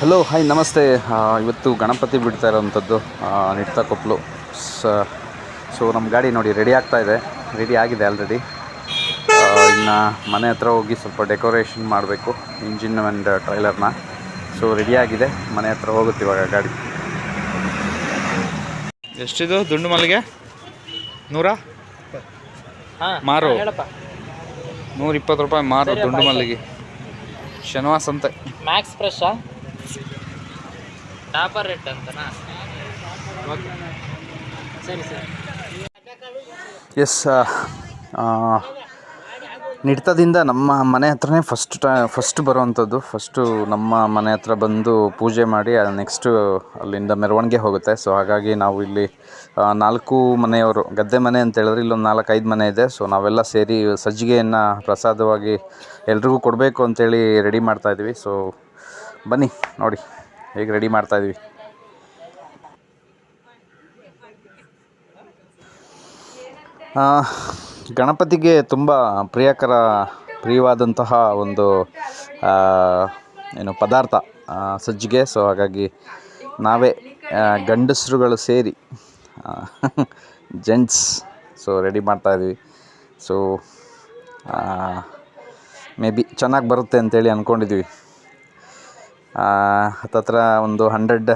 Hello hi ನಮಸ್ತೆ. ಇವತ್ತು ಗಣಪತಿ ಬಿಡ್ತಾ ಇರೋವಂಥದ್ದು ನಿಡ್ತಾ ಕೊಪ್ಪಲು ಸ ಸೊ ನಮ್ಮ ಗಾಡಿ ನೋಡಿ ರೆಡಿ ಆಗ್ತಾ ಇದೆ. ರೆಡಿ ಆಗಿದೆ ಆಲ್ರೆಡಿ ಇನ್ನು ಮನೆ ಹತ್ರ ಹೋಗಿ ಸ್ವಲ್ಪ ಡೆಕೋರೇಷನ್ ಮಾಡಬೇಕು ಇಂಜಿನ್ ಆ್ಯಂಡ್ ಟ್ರೈಲರ್ನ ಸೊ ರೆಡಿ ಆಗಿದೆ ಮನೆ ಹತ್ರ ಹೋಗುತ್ತೆ ಇವಾಗ ಗಾಡಿ. ಎಷ್ಟಿದು? ದುಂಡು ಮಲ್ಲಿಗೆ ನೂರ? ಮಾರು. ನೂರಿಪ್ಪತ್ತು ರೂಪಾಯಿ ಮಾರು ದುಂಡು ಮಲ್ಲಿಗೆ ಶನಿವಾರ ಸಂತೆ. ಮ್ಯಾಕ್ಸ್ ಫ್ರೆಶಾ ಟಾಪರ್ ರೇಟ್ ಅಂತನಾ? ಸರಿ, ಸರ್. ಎಸ್ ನಿಡ್ತದಿಂದ ನಮ್ಮ ಮನೆ ಹತ್ರನೇ ಫಸ್ಟ್ ಟೈ ಫಸ್ಟ್ ಬರುವಂಥದ್ದು. ಫಸ್ಟು ನಮ್ಮ ಮನೆ ಹತ್ರ ಬಂದು ಪೂಜೆ ಮಾಡಿ ನೆಕ್ಸ್ಟು ಅಲ್ಲಿಂದ ಮೆರವಣಿಗೆ ಹೋಗುತ್ತೆ. ಸೊ ಹಾಗಾಗಿ ನಾವು ಇಲ್ಲಿ ನಾಲ್ಕು ಮನೆಯವರು, ಗದ್ದೆ ಮನೆ ಅಂತ ಹೇಳಿದ್ರೆ ಇಲ್ಲೊಂದು ನಾಲ್ಕು ಐದು ಮನೆ ಇದೆ. ಸೊ ನಾವೆಲ್ಲ ಸೇರಿ ಸಜ್ಜಿಗೆಯನ್ನು ಪ್ರಸಾದವಾಗಿ ಎಲ್ರಿಗೂ ಕೊಡಬೇಕು ಅಂತೇಳಿ ರೆಡಿ ಮಾಡ್ತಾಯಿದ್ವಿ ಸೊ ಬನ್ನಿ, ನೋಡಿ. ಹೇಗೆ ರೆಡಿ ಮಾಡ್ತಾಯಿದ್ವಿ ಆ, ಗಣಪತಿಗೆ ತುಂಬ ಪ್ರಿಯಕರ ಪ್ರಿಯವಾದಂತಹ ಒಂದು ಏನು ಪದಾರ್ಥ ಸಜ್ಜಿಗೆ. ಸೊ ಹಾಗಾಗಿ ನಾವೇ ಗಂಡಸರುಗಳು ಸೇರಿ ಜೆಂಟ್ಸ್ ಸೊ ರೆಡಿ ಮಾಡ್ತಾಯಿದ್ವಿ ಸೊ ಮೇ ಬಿ ಚೆನ್ನಾಗಿ ಬರುತ್ತೆ ಅಂತೇಳಿ ಅಂದ್ಕೊಂಡಿದ್ವಿ ಹತ್ತತ್ರ ಒಂದು ಹಂಡ್ರೆಡ್,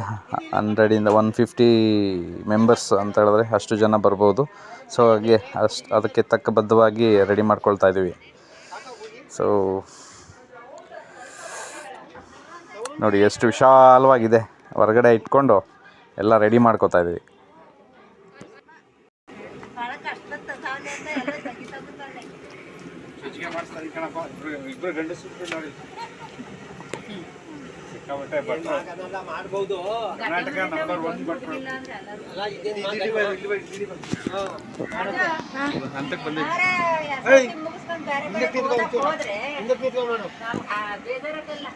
ಹಂಡ್ರೆಡಿಂದ ಒನ್ ಫಿಫ್ಟಿ ಮೆಂಬರ್ಸ್ ಅಂತ ಹೇಳಿದ್ರೆ ಅಷ್ಟು ಜನ ಬರ್ಬೋದು. ಸೊ ಹಾಗೆ ಅಷ್ಟು, ಅದಕ್ಕೆ ತಕ್ಕ ಬದ್ಧವಾಗಿ ರೆಡಿ ಮಾಡ್ಕೊಳ್ತಾ ಇದ್ದೀವಿ. ಸೊ ನೋಡಿ ಎಷ್ಟು ವಿಶಾಲವಾಗಿದೆ. ಹೊರಗಡೆ ಇಟ್ಕೊಂಡು ಎಲ್ಲ ರೆಡಿ ಮಾಡ್ಕೊತಾ ಇದ್ದೀವಿ. ಭಾಳ ನಾವು ಆ ಬೇಜಾರಾಗಲ್ಲ.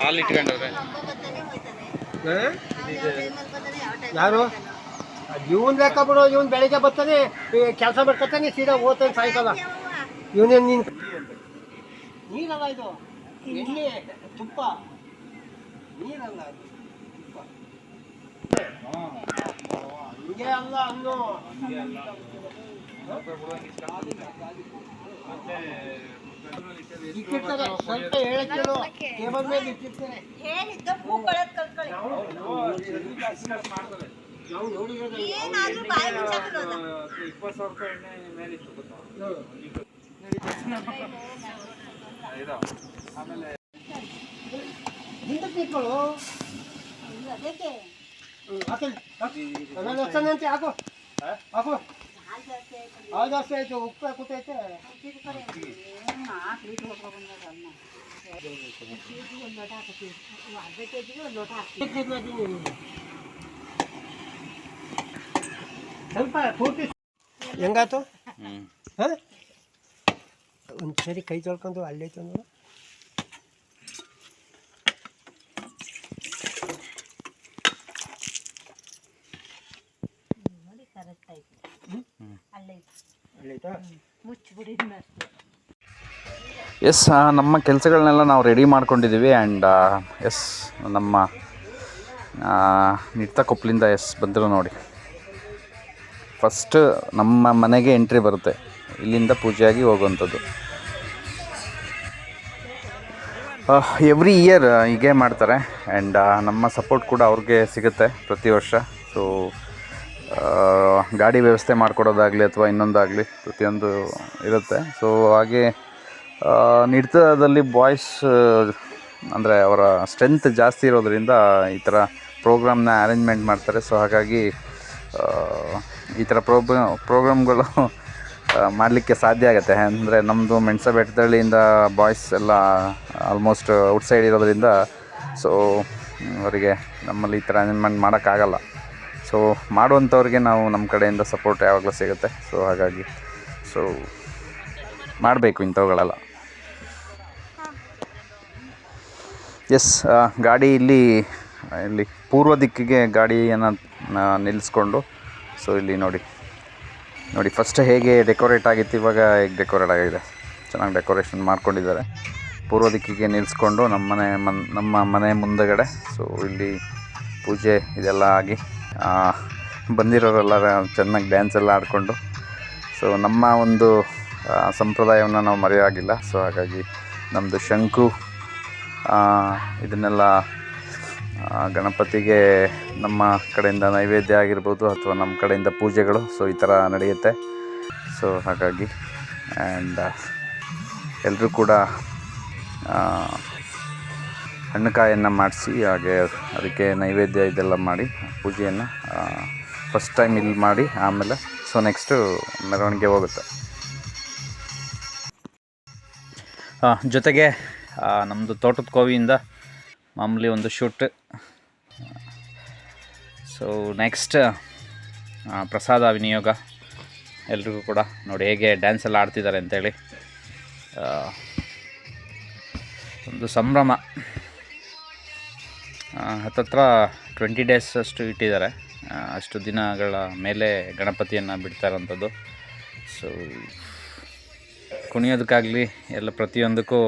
ಹಾಲು ಇಟ್ಕೊಂಡವ್ರೆ ಯಾರು ಇವನ್ ಲೆಕ್ಕ ಬಿಡು ಇವನ್ ಬೆಳಿಗ್ಗೆ ಬರ್ತಾನೆ ಕೆಲಸ ಮಾಡ್ಕೊತಾನೆ ಸೀದಾ ಹೋಗ್ತಾನೆ ಸಾಯಂಕಾಲ ಇವನೇನ್ ನೀನು ನೀರಲ್ಲ ಇದು ಎಣ್ಣೆ ತುಪ್ಪ. ನೀರಲ್ಲ ಅದು ತುಪ್ಪ. ಹಿಂಗೆ ಅಲ್ಲ ಅನ್ನು ಇಟ್ಟಿರ್ತಾರೆ. ಸ್ವಲ್ಪ ಹೇಳಕ್ಕಿಲ್ಲ ಟೇಬಲ್ ಮೇಲೆ ಇಟ್ಟಿರ್ತಾರೆ. ಹೇಳಿದ್ದ ಹೂಗಳದ್ ಕಲ್ತ್ಕೊಳ್ಳಿ. ನಾವು ನೋಡಿರೋದು ಏನಾದ್ರೂ ಬಾಯಿ ಮುಚ್ಚಾಕಿರೋದ? ಹಿಂದಕ್ಕೆ ನಿಂತ್ಕೊಳ್ಳು ಅದಕ್ಕೆ ಹೊಸ್ತಾನೆ ಅಂತ ಹಾಕು ಹಾಕು ಹಾಲ್ ಜಾಸ್ತಿ ಆಯ್ತು. ಉಪ್ಪು ಹಾಕ್ತೀವಿ. ಸ್ವಲ್ಪ ಪೂರ್ತಿ ಹ್ಞೂ ಹಾಂ ಒಂದು ಸರಿ ಕೈ ತೊಳ್ಕೊಂಡು ಅಲ್ಲೈತು ನೋಡಿ ಕರೆಕ್ಟ್ ಆಯ್ತು. ಅಲ್ಲೇ ತಂದು ಎಸ್ ನಮ್ಮ ಕೆಲಸಗಳನ್ನೆಲ್ಲ ನಾವು ರೆಡಿ ಮಾಡ್ಕೊಂಡಿದ್ದೀವಿ ಆ್ಯಂಡ್ ಎಸ್ ನಮ್ಮ ನಿಡ್ತಾ ಕೊಪ್ಪಲಿಂದ ಎಸ್ ಬಂದರು ನೋಡಿ. ಫಸ್ಟ್ ನಮ್ಮ ಮನೆಗೆ ಎಂಟ್ರಿ ಬರುತ್ತೆ. ಇಲ್ಲಿಂದ ಪೂಜೆಯಾಗಿ ಹೋಗುವಂಥದ್ದು. ಎವ್ರಿ ಇಯರ್ ಹೀಗೆ ಮಾಡ್ತಾರೆ. ಆ್ಯಂಡ್ ನಮ್ಮ ಸಪೋರ್ಟ್ ಕೂಡ ಅವ್ರಿಗೆ ಸಿಗುತ್ತೆ ಪ್ರತಿ ವರ್ಷ. ಸೊ ಗಾಡಿ ವ್ಯವಸ್ಥೆ ಮಾಡಿಕೊಡೋದಾಗಲಿ ಅಥವಾ ಇನ್ನೊಂದಾಗಲಿ ಪ್ರತಿಯೊಂದು ಇರುತ್ತೆ. ಸೊ ಹಾಗೆ ನಿಡ್ತದಲ್ಲಿ ಬಾಯ್ಸ್ ಅಂದರೆ ಅವರ ಸ್ಟ್ರೆಂತ್ ಜಾಸ್ತಿ ಇರೋದರಿಂದ ಈ ಥರ ಪ್ರೋಗ್ರಾಮ್ನ ಅರೇಂಜ್ಮೆಂಟ್ ಮಾಡ್ತಾರೆ. ಸೊ ಹಾಗಾಗಿ ಈ ಥರ ಪ್ರೋಗ್ರಾಮ್ ಪ್ರೋಗ್ರಾಮ್ಗಳು ಮಾಡಲಿಕ್ಕೆ ಸಾಧ್ಯ ಆಗುತ್ತೆ. ಅಂದರೆ ನಮ್ಮದು ಮೆಣಸ ಬೆಟ್ಟದಳ್ಳಿಯಿಂದ ಬಾಯ್ಸ್ ಎಲ್ಲ ಆಲ್ಮೋಸ್ಟ್ ಔಟ್ಸೈಡ್ ಇರೋದ್ರಿಂದ ಸೊ ಅವರಿಗೆ ನಮ್ಮಲ್ಲಿ ಈ ಥರ ಅರೇಂಜ್ಮೆಂಟ್ ಮಾಡೋಕ್ಕಾಗಲ್ಲ. ಸೊ ಮಾಡುವಂಥವ್ರಿಗೆ ನಾವು ನಮ್ಮ ಕಡೆಯಿಂದ ಸಪೋರ್ಟ್ ಯಾವಾಗಲೂ ಸಿಗುತ್ತೆ. ಸೊ ಹಾಗಾಗಿ ಸೊ ಮಾಡಬೇಕು ಇಂಥವುಗಳೆಲ್ಲ. ಎಸ್ ಗಾಡಿ ಇಲ್ಲಿ ಇಲ್ಲಿ ಪೂರ್ವ ದಿಕ್ಕಿಗೆ ಗಾಡಿಯನ್ನು ನಿಲ್ಲಿಸ್ಕೊಂಡು ಸೊ ಇಲ್ಲಿ ನೋಡಿ. ನೋಡಿ ಫಸ್ಟ್ ಹೇಗೆ ಡೆಕೋರೇಟ್ ಆಗಿತ್ತು, ಇವಾಗ ಹೇಗೆ ಡೆಕೋರೇಟ್ ಆಗಿದೆ? ಚೆನ್ನಾಗಿ ಡೆಕೋರೇಷನ್ ಮಾಡ್ಕೊಂಡಿದ್ದಾರೆ. ಪೂರ್ವ ದಿಕ್ಕಿಗೆ ನಿಲ್ಲಿಸ್ಕೊಂಡು ನಮ್ಮ ಮನೆ ಮನ್, ನಮ್ಮ ಮನೆ ಮುಂದಗಡೆ ಸೊ ಇಲ್ಲಿ ಪೂಜೆ ಇದೆಲ್ಲ ಆಗಿ ಬಂದಿರೋರೆಲ್ಲ ಚೆನ್ನಾಗಿ ಡ್ಯಾನ್ಸ್ ಎಲ್ಲ ಆಡಿಕೊಂಡು ಸೊ ನಮ್ಮ ಒಂದು ಸಂಪ್ರದಾಯವನ್ನು ನಾವು ಮರೆಯೋಗಿಲ್ಲ ಸೊ ಹಾಗಾಗಿ ನಮ್ಮದು ಶಂಕು ಇದನ್ನೆಲ್ಲ ಗಣಪತಿಗೆ ನಮ್ಮ ಕಡೆಯಿಂದ ನೈವೇದ್ಯ ಆಗಿರ್ಬೋದು ಅಥವಾ ನಮ್ಮ ಕಡೆಯಿಂದ ಪೂಜೆಗಳು, ಸೊ ಈ ಥರ ನಡೆಯುತ್ತೆ. ಸೊ ಹಾಗಾಗಿ ಆ್ಯಂಡ್ ಎಲ್ಲರೂ ಕೂಡ ಹಣ್ಣುಕಾಯನ್ನು ಹಣ್ಣು ಕಾಯನ್ನು ಮಾಡಿಸಿ, ಹಾಗೆ ಅದಕ್ಕೆ ನೈವೇದ್ಯ ಇದೆಲ್ಲ ಮಾಡಿ, ಪೂಜೆಯನ್ನು ಫಸ್ಟ್ ಟೈಮ್ ಇಲ್ಲಿ ಮಾಡಿ, ಆಮೇಲೆ ಸೊ ನೆಕ್ಸ್ಟು ಮೆರವಣಿಗೆ ಹೋಗುತ್ತೆ. ಜೊತೆಗೆ ನಮ್ಮದು ತೋಟದ ಕೋವಿಯಿಂದ ಮಾಮೂಲಿ ಒಂದು ಶೂಟ್. ಸೊ ನೆಕ್ಸ್ಟ್ ಪ್ರಸಾದ ವಿನಿಯೋಗ. ಎಲ್ರಿಗೂ ಕೂಡ ನೋಡಿ ಹೇಗೆ ಡ್ಯಾನ್ಸ್ ಎಲ್ಲ ಆಡ್ತಿದ್ದಾರೆ ಅಂತೇಳಿ. ಒಂದು ಸಂಭ್ರಮ. ಹತ್ತತ್ರ ಟ್ವೆಂಟಿ ಡೇಸ್ ಅಷ್ಟು ಇಟ್ಟಿದ್ದಾರೆ. ಅಷ್ಟು ದಿನಗಳ ಮೇಲೆ ಗಣಪತಿಯನ್ನು ಬಿಡ್ತಾರಂಥದ್ದು ಸೊ ಕುಣಿಯೋದಕ್ಕಾಗಲಿ ಎಲ್ಲ ಪ್ರತಿಯೊಂದಕ್ಕೂ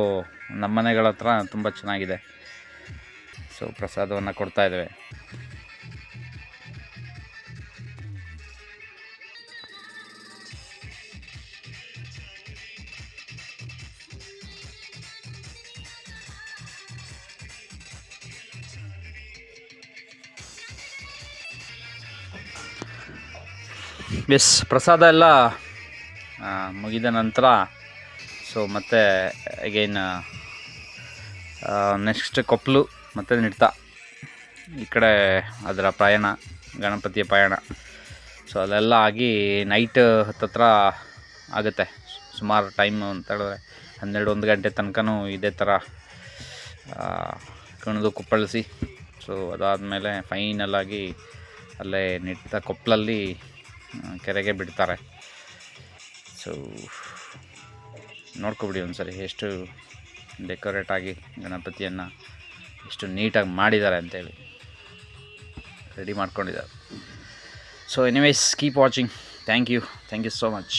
ನಮ್ಮ ಮನೆಗಳ ಹತ್ರ ತುಂಬ ಚೆನ್ನಾಗಿದೆ. ಸೊ ಪ್ರಸಾದವನ್ನು ಕೊಡ್ತಾ ಇದ್ದೇವೆ. ಎಸ್ ಪ್ರಸಾದ ಎಲ್ಲ ಮುಗಿದ ನಂತರ ಸೊ ಮತ್ತೆ ಅಗೈನ್ ನೆಕ್ಸ್ಟ್ ಕೊಪ್ಪಲು ಮತ್ತು ನಿಡ್ತಾ. ಈ ಕಡೆ ಅದರ ಪ್ರಯಾಣ, ಗಣಪತಿಯ ಪ್ರಯಾಣ. ಸೊ ಅದೆಲ್ಲ ಆಗಿ ನೈಟ್ ಹತ್ತತ್ರ ಆಗುತ್ತೆ. ಸುಮಾರು ಟೈಮ್ ಅಂತ ಹೇಳಿದ್ರೆ ಹನ್ನೆರಡು, ಒಂದು ಗಂಟೆ ತನಕನೂ ಇದೇ ಥರ ಕಣದು ಕುಪ್ಪಳಿಸಿ. ಸೊ ಅದಾದಮೇಲೆ ಫೈನಲ್ ಆಗಿ ಅಲ್ಲೇ ನಿಟ್ಟ ಕೊಪ್ಪಲಲ್ಲಿ ಕೆರೆಗೆ ಬಿಡ್ತಾರೆ. ಸೊ ನೋಡ್ಕೊಬಿಡಿ ಒಂದ್ಸರಿ ಎಷ್ಟು ಡೆಕೋರೇಟ್ ಆಗಿ ಗಣಪತಿಯನ್ನು. ಎಷ್ಟು ನೀಟಾಗಿ ಮಾಡಿದ್ದಾರೆ ಅಂತೇಳಿ ರೆಡಿ ಮಾಡ್ಕೊಂಡಿದ್ದಾರೆ. So anyways keep watching thank you thank you so much